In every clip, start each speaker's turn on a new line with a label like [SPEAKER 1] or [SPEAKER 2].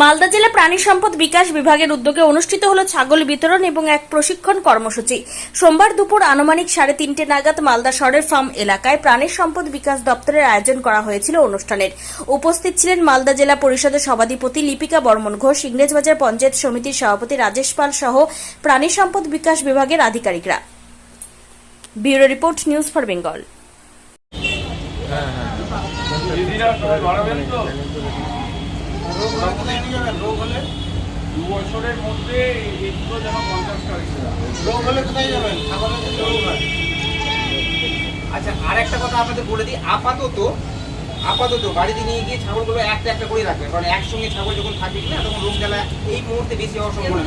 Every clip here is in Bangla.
[SPEAKER 1] মালদা জেলা প্রাণী সম্পদ বিকাশ বিভাগের উদ্যোগে অনুষ্ঠিত হলো ছাগল বিতরণ এবং এক প্রশিক্ষণ কর্মসূচি। সোমবার দুপুর আনুমানিক সাড়ে তিনটে নাগাদ মালদা শহরের ফার্ম এলাকায় প্রাণী সম্পদ বিকাশ দপ্তরের আয়োজন করা হয়েছিল অনুষ্ঠানের। উপস্থিত ছিলেন মালদা জেলা পরিষদের সভাধিপতি লিপিকা বর্মন ঘোষ, ইংরেজবাজার পঞ্চায়েত সমিতির সভাপতি রাজেশ পাল সহ প্রাণী সম্পদ বিকাশ বিভাগের আধিকারিকরা। Bureau
[SPEAKER 2] report, news for Bengal. রোগ হলে দু বছরের মধ্যে এগুলো যেন পঞ্চাশটা হয়েছে
[SPEAKER 3] রোগ হলে কোথায় যাবেন? খাবারের যদি রোগ হয়।
[SPEAKER 4] আচ্ছা আর একটা কথা আপনাদের বলে দিই আপাতত আপাতত বাড়িতে নিয়ে গিয়ে ছাগলগুলো একটা একটা করে রাখবেন কারণ একসঙ্গে ছাগল যখন থাকবে না তখন রোগ জ্বালা এই মুহূর্তে বেশি হওয়ার সম্ভাবনা।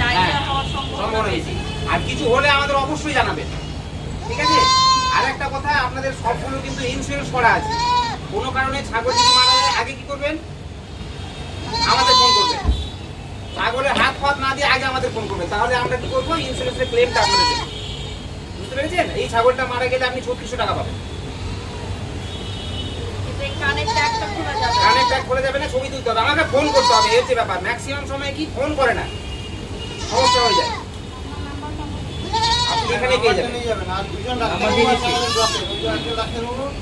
[SPEAKER 4] হ্যাঁ, সম্ভাবনা বেশি। আর কিছু হলে আমাদের অবশ্যই জানাবেন ঠিক আছে? আর একটা কথা আপনাদের সবগুলো কিন্তু ইন্স্যুরেন্স করা আছে। কোনো কারণে ছাগল যদি মারা যায় আগে কি করবেন আমাদের ফোন করবেন ছাগলের হাত ফাত না দিয়ে আগে আমাদের ফোন করবেন। তাহলে আমরা কি করব? ইন্স্যুরেন্সের ক্লেমটা আপনাদের দেবো। বুঝতে পেরেছেন? এই ছাগলটা মারা গেলে আপনি ছত্রিশশো টাকা পাবেন। ট্যাগ করে যাবে না। ছবি তুলতে হবে। আমাকে ফোন করতে হবে এই হচ্ছে ব্যাপার। ম্যাক্সিমাম সময় কি? ফোন করে না। সমস্যা হয়ে যায়। আপনি এখানে পেয়ে যাবেন।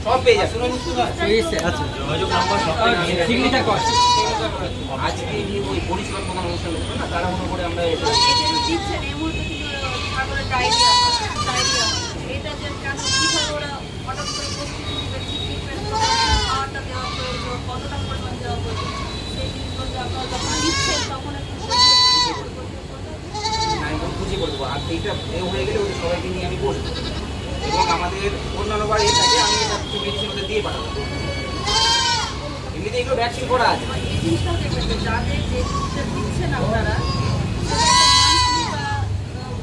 [SPEAKER 4] সব পেয়ে যাবেন। আজকে ওই পরিষেবা প্রধান অনুষ্ঠান হচ্ছে না তারা মনে করে আমরা খুঁজে বলব আর এইটা হয়ে গেলে ওদের সবাইকে নিয়ে আমি বসবো। এবং আমাদের অন্যান্য এর সাথে আমি এটা মেডিসিন ওদের দিয়ে পাঠাবো। এমনিতে এগুলো ভ্যাকসিন করা আছে।
[SPEAKER 5] জিনিসটাও দেখবেন যে যাদের যে জিনিসটা দিচ্ছেন আপনারা সেটা একটা monthly বা, আহ,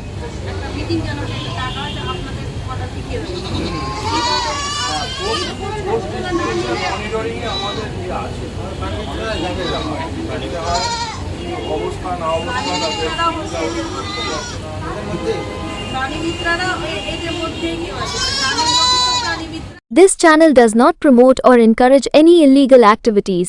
[SPEAKER 5] একটা মিটিং যেন একটা টাকা যে আপনাদের অর্ডার শিখিয়ে দেবে কীভাবে আর এই খরচগুলো না নিলে
[SPEAKER 2] মনিটরিং এ আমাদের ইয়ে আছে অবস্থা না অবস্থা
[SPEAKER 5] প্রাণীমিত্রারা হচ্ছে এদের মধ্যে প্রাণীমিত্রারা এ- এদের মধ্যেই কি আছে প্রাণীর মধ্যে তো প্রাণীমিত্র
[SPEAKER 6] This channel does not promote or encourage any illegal activities.